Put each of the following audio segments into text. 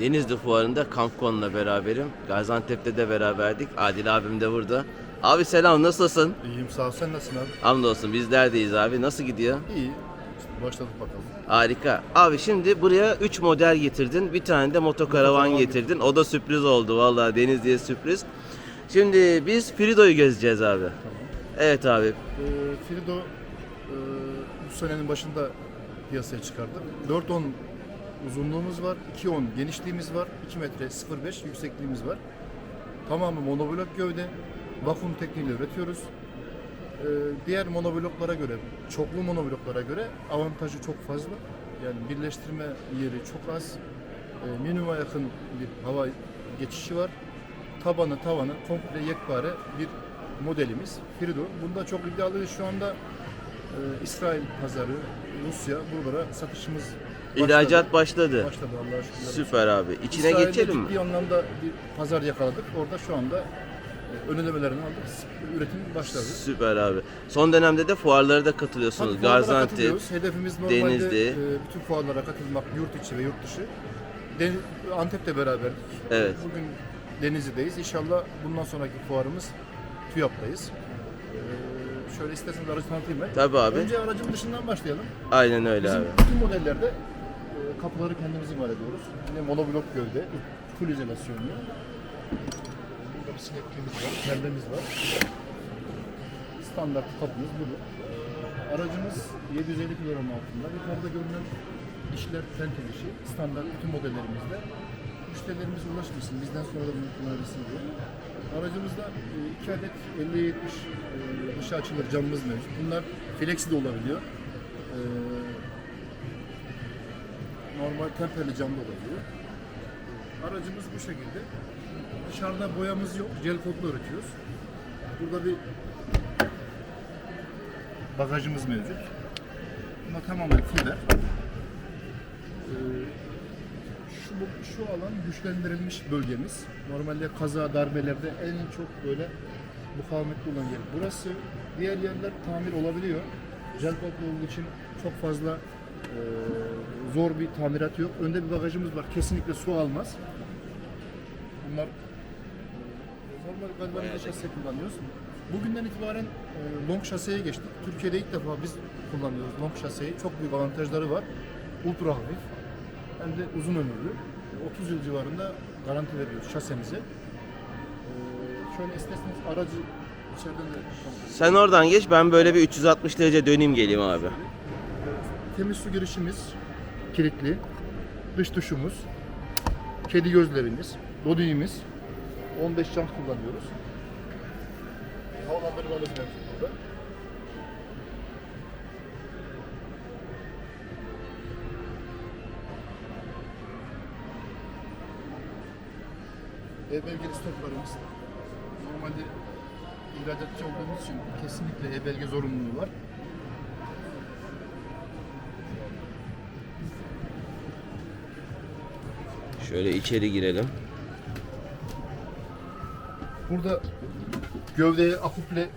Denizli Fuarı'nda Kampkon'la beraberim. Gaziantep'te de beraberdik. Adil abim de burada. Abi selam nasılsın? İyiyim sağ ol. Sen nasılsın abi? Hamdolsun bizlerdeyiz abi. Nasıl gidiyor? İyi. Başladık bakalım. Harika. Abi şimdi buraya 3 model getirdin. Bir tane de motokaravan getirdin. O da sürpriz oldu vallahi Denizli'ye sürpriz. Şimdi biz Frido'yu gezeceğiz abi. Evet abi. Ee, Frido e, bu senenin başında piyasaya çıkardı. 4.10 uzunluğumuz var, 2.10 genişliğimiz var, 2 metre 0.5 yüksekliğimiz var. Tamamı monoblok gövde, vakum tekniğiyle üretiyoruz. Ee, diğer monobloklara göre, çoklu monobloklara göre avantajı çok fazla. Yani birleştirme yeri çok az. Ee, minimuma yakın bir hava geçişi var. Tabanı tavanı komple yekpare bir modelimiz Frido. Bunda çok iddialıyız şu anda. Ee, İsrail pazarı, Rusya buralara satışımız. İhracat başladı. Başladı Allah'a şükür. Süper abi. İçine İsrail'de geçelim mi? ciddi anlamda bir pazar yakaladık. Orada şu anda e, ön ödemelerini aldık. Üretim başladı. Süper abi. Son dönemde de fuarlara da katılıyorsunuz. Tabii fuarlara Gaziantep. katılıyoruz. Hedefimiz normalde Denizli. e, bütün fuarlara katılmak yurt içi ve yurt dışı. Den- Antep'te beraberdik. Evet. Bugün Denizli'deyiz. İnşallah bundan sonraki fuarımız TÜYAP'tayız. Ee, şöyle isterseniz aracı tanıtayım ben. Tabii abi. Önce aracın dışından başlayalım. Aynen öyle Bizim abi. bütün modellerde e, kapıları kendimiz imal ediyoruz. Yine monoblok gövde, full izolasyonlu. Burada bir sinekliğimiz var, perdemiz var. Standart kapımız bu. Aracımız 750 kilogram altında. Yukarıda görünen dişler tente dişi. Standart bütün modellerimizde. Müşterilerimiz ulaşmasın, bizden sonra da bunu kullanabilsin diye. Aracımızda 2 adet 50'ye 70 e, açılır camımız mevcut. Bunlar flexi de olabiliyor. Normal temperli cam da olabiliyor. Aracımız bu şekilde. Dışarıda boyamız yok. Jel kodlu üretiyoruz. Burada bir bagajımız mevcut. Bunda tamamen fiber. Ee, şu, şu alan güçlendirilmiş bölgemiz. Normalde kaza darbelerde en çok böyle mukavemetli olan yer. Burası diğer yerler tamir olabiliyor. Jel kodlu olduğu için çok fazla e, zor bir tamirat yok. Önde bir bagajımız var. Kesinlikle su almaz. Bunlar e, normal galvanize şase kullanıyoruz. Bugünden itibaren e, long şaseye geçtik. Türkiye'de ilk defa biz kullanıyoruz long şaseyi. Çok büyük avantajları var. Ultra hafif. Hem de uzun ömürlü. E, 30 yıl civarında garanti veriyoruz şasemize. E, şöyle isterseniz aracı içeriden de Sen oradan geç ben böyle bir 360 derece döneyim geleyim abi. Temiz su girişimiz kilitli. Dış duşumuz. Kedi gözlerimiz. Dodiğimiz. 15 jant kullanıyoruz. Havalandırmalarımız mevcut burada. E-belgeli stoklarımız. Normalde ihracatçı olduğumuz için kesinlikle e-belge zorunluluğu var. Şöyle içeri girelim. Burada gövdeye akuple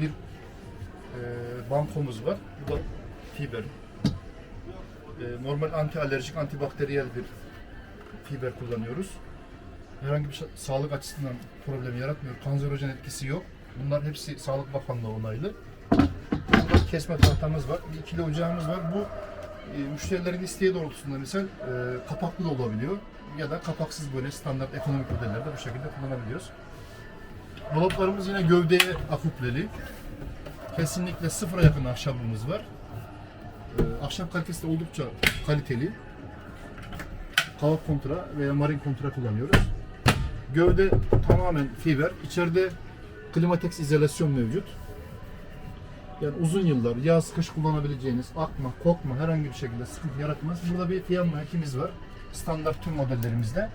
bir e, bankomuz var. Bu da fiber. E, normal anti alerjik, antibakteriyel bir fiber kullanıyoruz. Herhangi bir sa- sağlık açısından problem yaratmıyor. Kanserojen etkisi yok. Bunlar hepsi Sağlık Bakanlığı onaylı. Burada kesme tahtamız var. Bir ikili ocağımız var. Bu e, müşterilerin isteği doğrultusunda misal e, kapaklı da olabiliyor. Ya da kapaksız böyle standart ekonomik modellerde bu şekilde kullanabiliyoruz. Dolaplarımız yine gövdeye akupleli. Kesinlikle sıfıra yakın ahşabımız var. Ee, ahşap kalitesi de oldukça kaliteli. Kavak kontra veya marin kontra kullanıyoruz. Gövde tamamen fiber. İçeride klimatex izolasyon mevcut. Yani uzun yıllar yaz kış kullanabileceğiniz akma, kokma herhangi bir şekilde sıkıntı yaratmaz. Burada bir fiyanma ekimiz var. Standart tüm modellerimizde.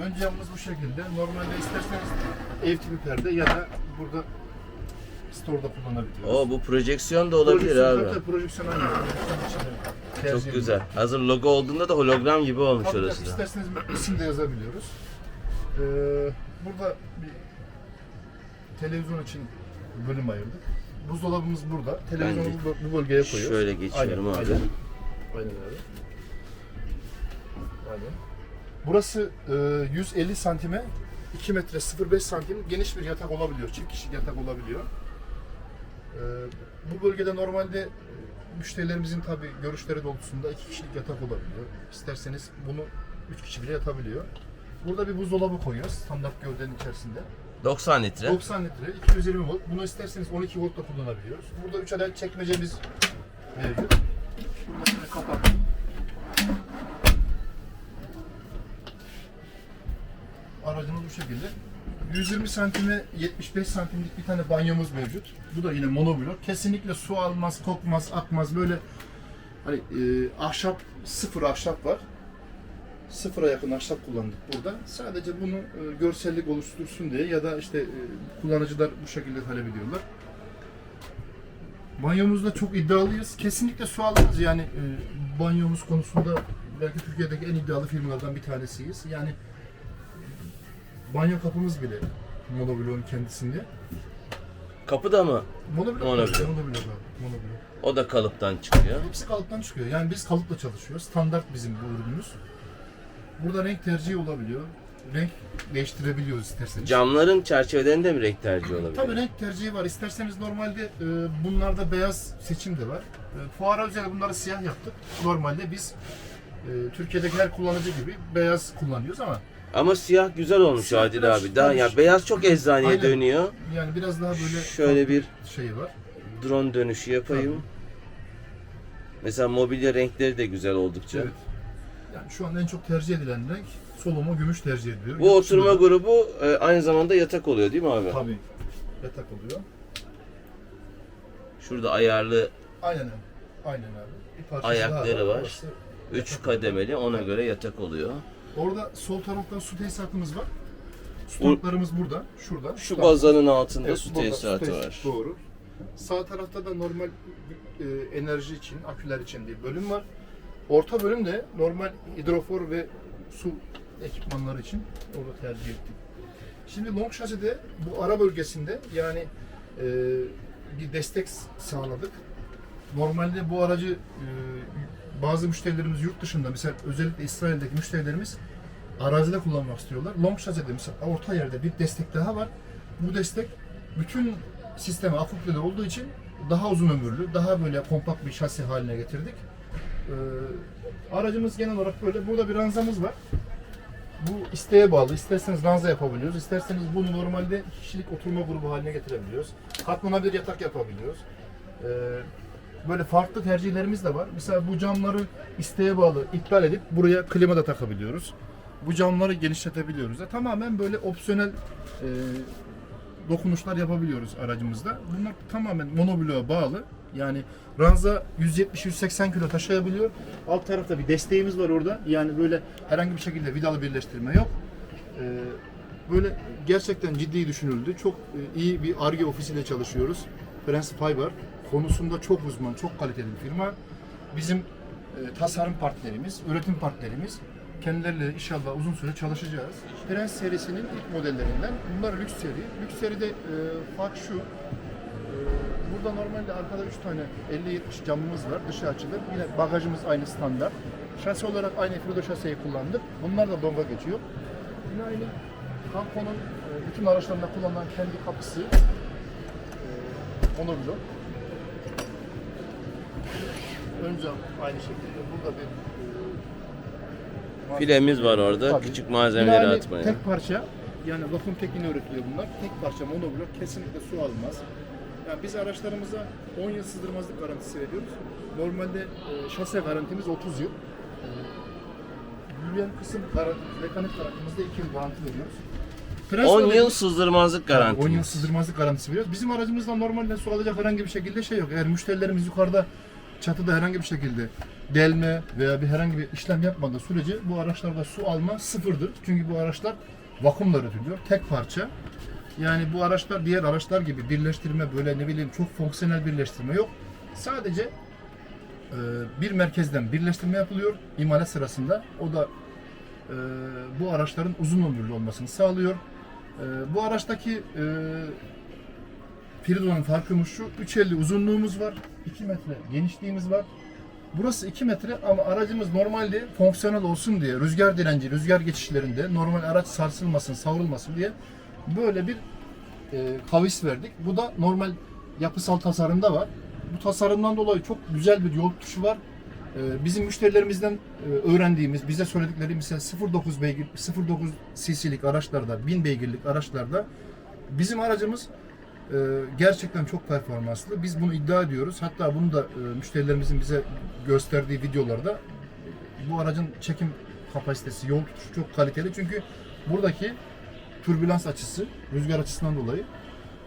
Ön camımız bu şekilde. Normalde isterseniz ev tipi perde ya da burada store'da kullanabiliyoruz. O bu projeksiyon da olabilir Projeksiyon, abi. tabii, projeksiyon aynı. Çok tercih güzel. ediyoruz. Hazır logo olduğunda da hologram gibi olmuş Tabii orası da. isterseniz isim de yazabiliyoruz. Ee, burada bir televizyon için bölüm ayırdık. Buzdolabımız burada. Televizyonu Bence bu, bölgeye koyuyoruz. Şöyle geçiyorum Aynen, abi. Aynen, aynen abi. Aynen. Burası e, 150 santime 2 metre 0.5 santim geniş bir yatak olabiliyor. Çift kişilik yatak olabiliyor. E, bu bölgede normalde e, müşterilerimizin tabi görüşleri doğrultusunda 2 kişilik yatak olabiliyor. İsterseniz bunu 3 kişi bile yatabiliyor. Burada bir buzdolabı koyuyoruz standart gövdenin içerisinde. 90 litre. 90 litre, 220 volt. Bunu isterseniz 12 volt da kullanabiliyoruz. Burada 3 adet çekmecemiz mevcut. Mesela kapat. Aracımız bu şekilde. 120 santime 75 santimlik bir tane banyomuz mevcut. Bu da yine monoblok. Kesinlikle su almaz, kokmaz, akmaz. Böyle hani e, ahşap, sıfır ahşap var. Sıfıra yakın ahşap kullandık burada. Sadece bunu e, görsellik oluştursun diye ya da işte e, kullanıcılar bu şekilde talep ediyorlar. Banyomuzda çok iddialıyız. Kesinlikle su alırız. Yani e, banyomuz konusunda belki Türkiye'deki en iddialı firmalardan bir tanesiyiz. Yani banyo kapımız bile monobloğun kendisinde. Kapı da mı? Monoblok. Monoblok. Monoblok. abi, Monoblok. O da kalıptan çıkıyor. Hepsi kalıptan çıkıyor. Yani biz kalıpla çalışıyoruz. Standart bizim bu ürünümüz. Burada renk tercihi olabiliyor. Renk değiştirebiliyoruz isterseniz. Camların çerçevelerinde mi renk tercihi olabilir? Tabii renk tercihi var. İsterseniz normalde e, bunlarda beyaz seçim de var. E, fuara özel bunları siyah yaptık. Normalde biz e, Türkiye'deki her kullanıcı gibi beyaz kullanıyoruz ama Ama siyah güzel olmuş Siyah Adil abi. Daha ya karışık. beyaz çok eczaneye Aynen. dönüyor. yani biraz daha böyle Şöyle bir şey var. drone dönüşü yapayım. Mesela mobilya renkleri de güzel oldukça. Evet. Yani şu an en çok tercih edilen renk soluma gümüş tercih ediliyor. Bu Yurt oturma dışında da- grubu e, aynı zamanda yatak oluyor değil mi abi? Tabii. Yatak oluyor. Şurada ayarlı Aynen abi. Aynen abi. Bir parçası Ayakları var. Orası- 3 kademeli ona göre yatak oluyor. Orada sol taraftan su tesisatımız var. Su Bu- tanklarımız burada, şurada. Şu Şu bazanın altında Evet, su burada tesisatı tesis- var. Doğru. Sağ tarafta da normal e, enerji için, aküler için bir bölüm var. Orta bölüm de normal hidrofor ve su ekipmanları için orada tercih ettik. Şimdi long şaside bu ara bölgesinde yani e, bir destek sağladık. Normalde bu aracı e, bazı müşterilerimiz yurt dışında mesela özellikle İsrail'deki müşterilerimiz arazide kullanmak istiyorlar. Long şasede mesela orta yerde bir destek daha var. Bu destek bütün sisteme akuplede olduğu için daha uzun ömürlü, daha böyle kompakt bir şasi haline getirdik. Ee, aracımız genel olarak böyle. Burada bir ranzamız var. Bu isteğe bağlı. İsterseniz ranza yapabiliyoruz. İsterseniz bunu normalde kişilik oturma grubu haline getirebiliyoruz. Katlanabilir yatak yapabiliyoruz. Ee, böyle farklı tercihlerimiz de var. Mesela bu camları isteğe bağlı iptal edip buraya klima da takabiliyoruz. Bu camları genişletebiliyoruz. da tamamen böyle opsiyonel e, dokunuşlar yapabiliyoruz aracımızda. Bunlar tamamen monobloğa bağlı. Yani ranza 170-180 kilo taşıyabiliyor. Alt tarafta bir desteğimiz var orada. Yani böyle herhangi bir şekilde vidalı birleştirme yok. Ee, böyle gerçekten ciddi düşünüldü. Çok e, iyi bir ARGE ofisiyle çalışıyoruz. Prens Fiber konusunda çok uzman, çok kaliteli bir firma. Bizim e, tasarım partnerimiz, üretim partnerimiz. Kendileriyle inşallah uzun süre çalışacağız. Prens serisinin ilk modellerinden. Bunlar lüks seri. Lüks seride e, fark şu. e, burada normalde arkada 3 tane 50-70 camımız var. Dışı açılır. Yine bagajımız aynı standart. Şasi olarak aynı Frido şaseyi kullandık. Bunlar da donga geçiyor. Yine aynı Kampo'nun e, bütün araçlarında kullanılan kendi kapısı. E, monoblok. Ön cam aynı şekilde. Burada bir Filemiz var orada. Tabii. Küçük malzemeleri aynı atmaya. Tek parça yani vakum tekniği üretiliyor bunlar. Tek parça monoblok kesinlikle su almaz. Yani biz araçlarımıza 10 yıl sızdırmazlık garantisi veriyoruz. Normalde e, şase garantimiz 30 yıl. E, yürüyen kısım garantimiz, mekanik garantimizde 2 yıl garanti veriyoruz. Prens 10 modeli- yıl sızdırmazlık garanti. 10 yıl sızdırmazlık garantisi veriyoruz. Bizim aracımızda normalde su alacak herhangi bir şekilde şey yok. Eğer müşterilerimiz yukarıda çatıda herhangi bir şekilde delme veya bir herhangi bir işlem yapmadığı sürece bu araçlarda su alma sıfırdır. Çünkü bu araçlar vakumla üretiliyor. Tek parça. Yani bu araçlar diğer araçlar gibi birleştirme böyle ne bileyim çok fonksiyonel birleştirme yok. Sadece e, bir merkezden birleştirme yapılıyor imalat sırasında. O da e, bu araçların uzun ömürlü olmasını sağlıyor. E, bu araçtaki e, Frido'nun farkımız şu, 3.50 uzunluğumuz var, 2 metre genişliğimiz var. Burası 2 metre ama aracımız normalde fonksiyonel olsun diye rüzgar direnci, rüzgar geçişlerinde normal araç sarsılmasın, savrulmasın diye böyle bir e, kavis verdik. Bu da normal yapısal tasarımda var. Bu tasarımdan dolayı çok güzel bir yol tutuşu var. E, bizim müşterilerimizden e, öğrendiğimiz, bize söyledikleri mesela 0.9 beygir, 0.9 cc'lik araçlarda, 1000 beygirlik araçlarda bizim aracımız gerçekten çok performanslı. Biz bunu iddia ediyoruz. Hatta bunu da e, müşterilerimizin bize gösterdiği videolarda bu aracın çekim kapasitesi, yol tutuşu çok kaliteli. Çünkü buradaki türbülans açısı, rüzgar açısından dolayı.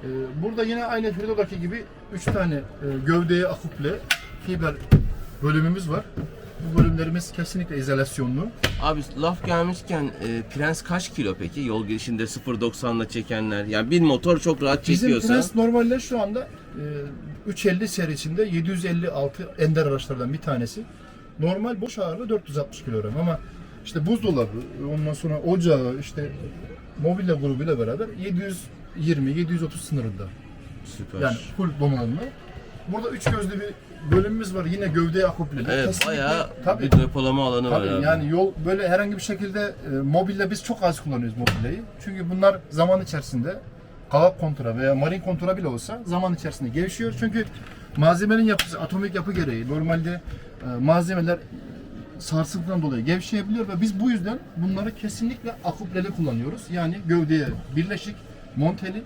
e, burada yine aynı Frido'daki gibi 3 tane e, gövdeye akuple fiber bölümümüz var. Bu bölümlerimiz kesinlikle izolasyonlu. Abi laf gelmişken e, Prens kaç kilo peki? Yol girişinde 0.90'la çekenler. Yani bir motor çok rahat Bizim çekiyorsa. Prens normalde şu anda e, 350 serisinde 756 ender araçlardan bir tanesi. Normal boş ağırlığı 460 kilogram ama işte buzdolabı, ondan sonra ocağı, işte mobilya grubuyla beraber 720-730 sınırında. Süper. Yani full donanımlı. Burada üç gözlü bir bölümümüz var. Yine gövdeye akupleli. evet Kesinlikle- bayağı tabii, bir depolama alanı var tabii abi. yani yol böyle herhangi bir şekilde e, mobilya biz çok az kullanıyoruz mobilyayı. Çünkü bunlar zaman içerisinde kavak kontura veya marin kontura bile olsa zaman içerisinde gevşiyor. Çünkü malzemenin yapısı atomik yapı gereği normalde e, malzemeler sarsıntıdan dolayı gevşeyebiliyor ve biz bu yüzden bunları kesinlikle akupleli kullanıyoruz. Yani gövdeye birleşik, monteli,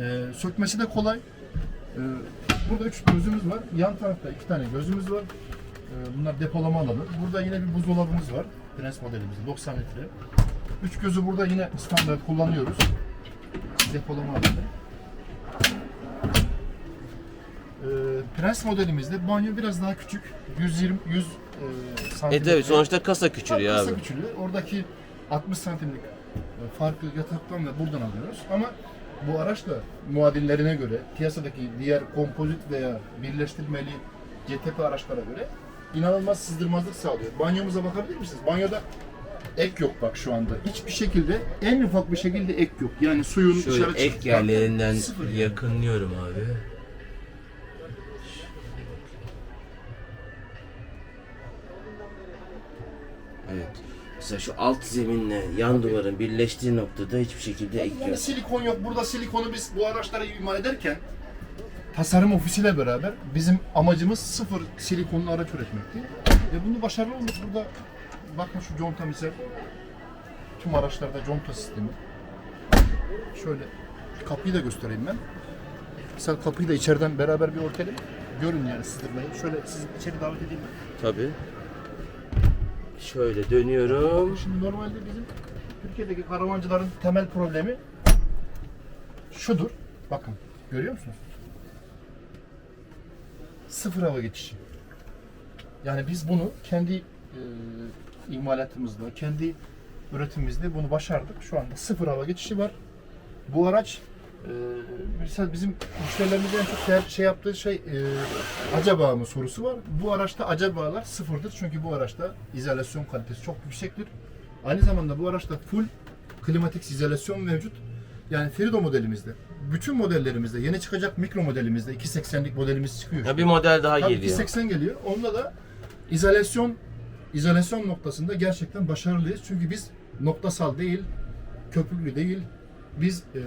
e, sökmesi de kolay. E, burada üç gözümüz var. Yan tarafta iki tane gözümüz var. E, bunlar depolama alanı. Burada yine bir buzdolabımız var. Prens modelimizde 90 litre. Üç gözü burada yine standart kullanıyoruz. Depolama alanı. E, Prens modelimizde banyo biraz daha küçük. 120 100 e, E tabii sonuçta kasa küçülüyor Kısa abi. küçülüyor. Oradaki 60 santimlik e, farkı yataktan ve buradan alıyoruz. Ama bu araçla muadillerine göre, piyasadaki diğer kompozit veya birleştirmeli GTP araçlara göre inanılmaz sızdırmazlık sağlıyor. Banyomuza bakabilir misiniz? Banyoda ek yok bak şu anda. Hiçbir şekilde, en ufak bir şekilde ek yok. Yani suyun Şöyle dışarı ek çıkıp- yerlerinden Sıfır yani. yakınlıyorum abi. Evet. Mesela şu alt zeminle yan duvarın birleştiği noktada hiçbir şekilde ek Yani yok. silikon yok. Burada silikonu biz bu araçlara imal ederken tasarım ofisiyle beraber bizim amacımız sıfır silikonlu araç üretmekti. Ve bunu başarılı olduk. Burada bakın şu conta misal tüm araçlarda conta sistemi. Şöyle kapıyı da göstereyim ben. Mesela kapıyı da içeriden beraber bir örtelim. Görün yani sızdırmayı. Şöyle sizi içeri davet edeyim. mi? Tabii. Şöyle dönüyorum. Şimdi normalde bizim Türkiye'deki karavancıların temel problemi şudur. Bakın görüyor musunuz? Sıfır hava geçişi. Yani biz bunu kendi e, imalatımızda, kendi üretimimizde bunu başardık. Şu anda sıfır hava geçişi var. Bu araç mesela bizim müşterilerimizin en çok şey- şey yaptığı şey e, acaba mı sorusu var. Bu araçta acabalar sıfırdır. Çünkü bu araçta izolasyon kalitesi çok yüksektir. Aynı zamanda bu araçta full klimatik izolasyon mevcut. Yani Frido modelimizde, bütün modellerimizde, yeni çıkacak mikro modelimizde 280'lik modelimiz çıkıyor. Ya bir model daha Tabii geliyor. 280 geliyor. Onda da izolasyon izolasyon noktasında gerçekten başarılıyız. Çünkü biz noktasal değil, köpüklü değil. Biz e,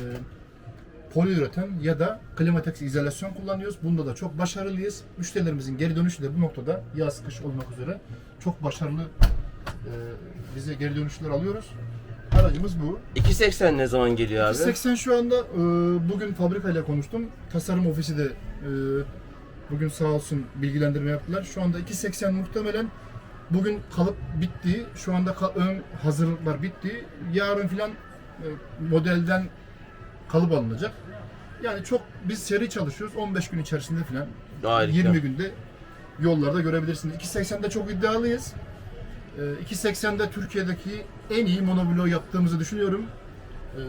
poliüreten ya da klimatik izolasyon kullanıyoruz. Bunda da çok başarılıyız. Müşterilerimizin geri dönüşü de bu noktada yaz kış olmak üzere çok başarılı e, bize geri dönüşler alıyoruz. Aracımız bu. 280 ne zaman geliyor abi? 80 şu anda e, bugün fabrikayla konuştum. Tasarım ofisi de e, bugün sağ olsun bilgilendirme yaptılar. Şu anda 280 muhtemelen bugün kalıp bitti. Şu anda ön hazırlıklar bitti. Yarın filan e, modelden kalıp alınacak. Yani çok biz seri çalışıyoruz. 15 gün içerisinde filan Harika. 20 günde yollarda görebilirsiniz. 280'de çok iddialıyız. Ee, 280'de Türkiye'deki en iyi monoblo yaptığımızı düşünüyorum. Ee,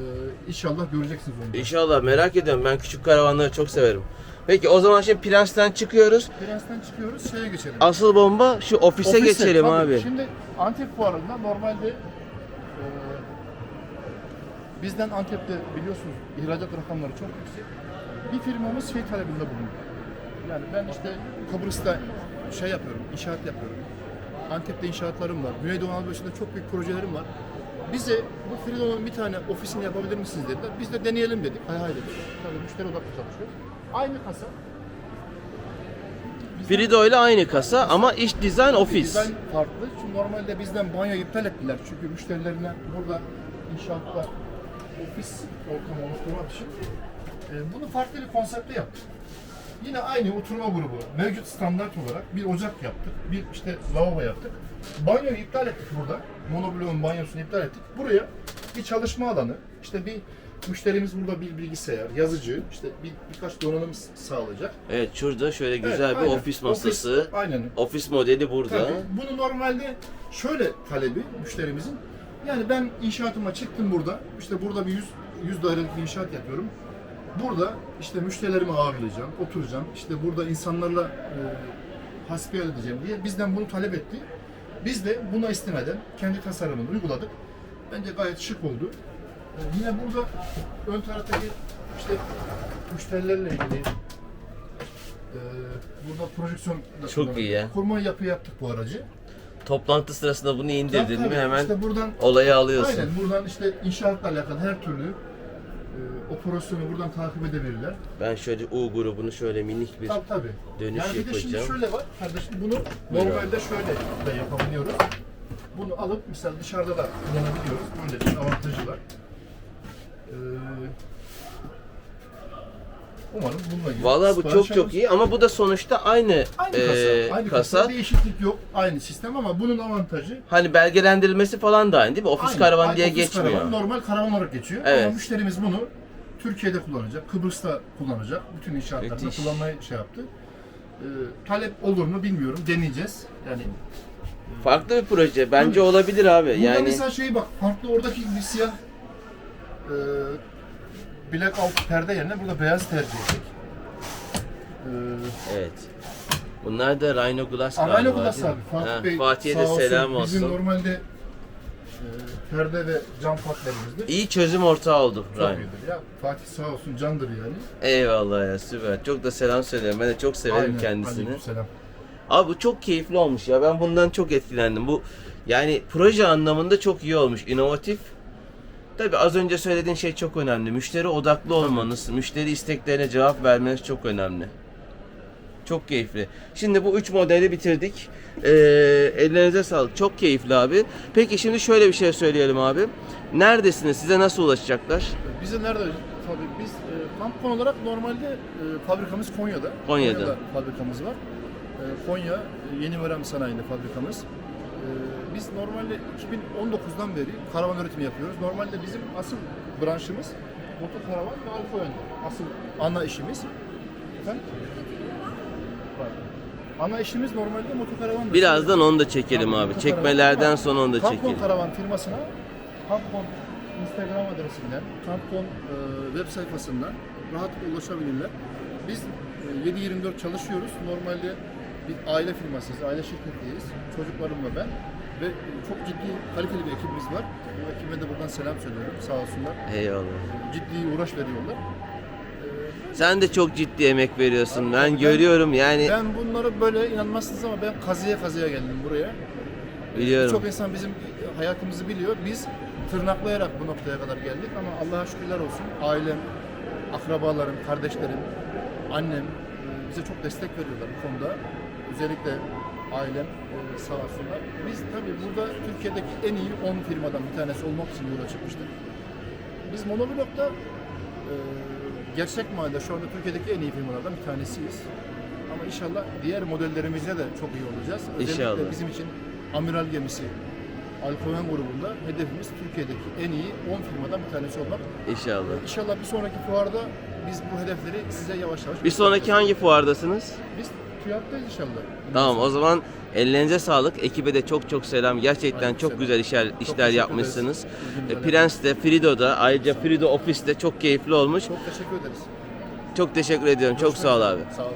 inşallah göreceksiniz onu. İnşallah merak ediyorum. Ben küçük karavanları çok severim. Peki o zaman şimdi Prens'ten çıkıyoruz. Prens'ten çıkıyoruz, şeye geçelim. Asıl bomba şu ofise, Ofise, geçelim tabii. abi. Şimdi Antep fuarında normalde bizden Antep'te biliyorsunuz ihracat rakamları çok yüksek. Bir firmamız şey talebinde bulunuyor. Yani ben işte Kıbrıs'ta şey yapıyorum, inşaat yapıyorum. Antep'te inşaatlarım var. Güneydoğu Anadolu'da çok büyük projelerim var. Bize bu Frido'nun bir tane ofisini yapabilir misiniz dediler. Biz de deneyelim dedik. Hay hay dedik. Tabii müşteri odaklı çalışıyor. Aynı kasa. Frido ile aynı kasa ama iç dizayn ofis. Dizayn farklı. Çünkü normalde bizden banyo iptal ettiler. Çünkü müşterilerine burada inşaatta ofis ortamı oluşturmak için e, bunu farklı bir konsepte yaptık. Yine aynı oturma grubu mevcut standart olarak bir ocak yaptık. Bir işte lavabo yaptık. Banyoyu iptal ettik burada. Monobloğun banyosunu iptal ettik. Buraya bir çalışma alanı, işte bir müşterimiz burada bir bilgisayar, yazıcı, işte bir, birkaç donanım sağlayacak. Evet şurada şöyle güzel Evet, bir aynen. ofis masası. Ofis, aynen. Ofis modeli burada. Tabii. Bunu normalde şöyle talebi müşterimizin. Yani ben inşaatıma çıktım burada. İşte burada bir 100, 100 dairelik bir inşaat yapıyorum. Burada işte müşterilerimi ağırlayacağım, oturacağım. İşte burada insanlarla e, hasbihal edeceğim diye bizden bunu talep etti. Biz de buna istinaden kendi tasarımını uyguladık. Bence gayet şık oldu. E, yine burada ön taraftaki işte müşterilerle ilgili e, burada projeksiyon da Çok iyi ya. Kurma yapı yaptık bu aracı. Toplantı sırasında bunu indirdin Tabii, mi hemen İşte buradan olayı alıyorsun. Aynen buradan işte inşaatla alakalı her türlü e, operasyonu buradan takip edebilirler. Ben şöyle U grubunu şöyle minik bir Tabii tabii. dönüş yani bir de şimdi yapacağım. şöyle var kardeşim bunu normalde şöyle de yapabiliyoruz. Bunu alıp mesela dışarıda da kullanabiliyoruz. Böyle bir avantajı var. Ee, umarım bununla ilgili Vallahi bu çok çok iyi ama bu da sonuçta aynı, Aynı eee, kasa. Aynı kasa. kasa. Değişiklik yok. Aynı sistem ama bunun avantajı Hani belgelendirilmesi falan da aynı değil mi? Ofis Aynı, karavan aynı diye ofis geçmiyor. Karavan, normal karavan olarak geçiyor. Evet. Ama müşterimiz bunu Türkiye'de kullanacak, Kıbrıs'ta kullanacak. Bütün inşaatlarda Müthiş. kullanmayı şey yaptı. Ee, talep olur mu bilmiyorum. Deneyeceğiz. Yani Farklı bir proje. Bence olabilir abi. burada yani mesela şey bak, farklı oradaki bir siyah e, blackout perde yerine burada beyaz tercih ettik. Ee, evet. Bunlar da Rhino Glass Arayla galiba, Glass değil mi? abi. Fatih Ha, Bey Fatih'e sağ de olsun. selam Bizim olsun. normalde e, perde ve cam partnerimizdir. İyi çözüm ortağı oldu Çok Rhino. iyidir ya. Fatih sağ olsun candır yani. Eyvallah ya süper. Çok da selam söylüyorum. Ben de çok severim Aynen, kendisini. aleykümselam. Abi bu çok keyifli olmuş ya. Ben bundan çok etkilendim. Bu yani proje anlamında çok iyi olmuş. İnovatif. Tabi az önce söylediğin şey çok önemli. Müşteri odaklı olmanız, müşteri isteklerine cevap vermeniz çok önemli. Çok keyifli. Şimdi bu üç modeli bitirdik. Ee, ellerinize sağlık. Çok keyifli abi. Peki şimdi şöyle bir şey söyleyelim abi. Neredesiniz? Size nasıl ulaşacaklar? Bize nerede? Tabii biz e, Kampkon olarak normalde e, fabrikamız Konya'da. Konya'da. fabrikamız var. E, Konya e, Yeni Veren Sanayi'nde fabrikamız. E, biz normalde 2019'dan beri karavan üretimi yapıyoruz. Normalde bizim asıl branşımız motokaravan ve alfa yönde. Asıl ana işimiz. Efendim? Ana işimiz normalde motokaravan. Birazdan onu da çekelim abi. motokaravan. Çekmelerden sonra onu da Kampkon çekelim. Karavan firmasına Kampkon Instagram adresinden, Kampkon e, web sayfasından rahatlıkla ulaşabilirler. Biz e, 7-24 çalışıyoruz. Normalde bir aile firmasıyız, aile şirketiyiz. Çocuklarımla ben ve çok ciddi, kaliteli bir ekibimiz var. Bu ekibe de buradan selam söylüyorum. Sağ olsunlar. Eyvallah. Ciddi uğraş veriyorlar. Sen de çok ciddi emek veriyorsun. Ben görüyorum yani Ben bunları böyle inanmazsınız ama ben kazıya kazıya geldim buraya. biliyorum. Birçok insan bizim hayatımızı biliyor. Biz tırnaklayarak bu noktaya kadar geldik ama Allah'a şükürler olsun. Ailem, akrabalarım, kardeşlerim, annem e, bize çok destek veriyorlar bu konuda. Özellikle ailem e, sağ olsunlar. Biz tabii burada Türkiye'deki en iyi 10 firmadan bir tanesi olmak için yola çıkmıştık. Biz Monoblok'ta e, gerçek manada şu anda Türkiye'deki en iyi firmalardan bir tanesiyiz. Ama inşallah diğer modellerimizde de çok iyi olacağız. Özellikle İnşallah. bizim için amiral gemisi Alkoven grubunda hedefimiz Türkiye'deki en iyi 10 firmadan bir tanesi olmak. İnşallah. İnşallah bir sonraki fuarda biz bu hedefleri size yavaş yavaş Bir sonraki hangi fuardasınız? Biz TÜYAP'tayız inşallah. Tamam o zaman ellerinize sağlık. Ekibe de çok çok selam. Gerçekten Aleyküm çok selam. güzel işler, işler teşekkür yapmışsınız. ederiz. E, Bugün Prens'te, Frido'da, ayrıca Frido Ofis'te çok keyifli olmuş. Çok teşekkür ederiz. Çok teşekkür ediyorum. Çok sağ ol abi. Sağ olun.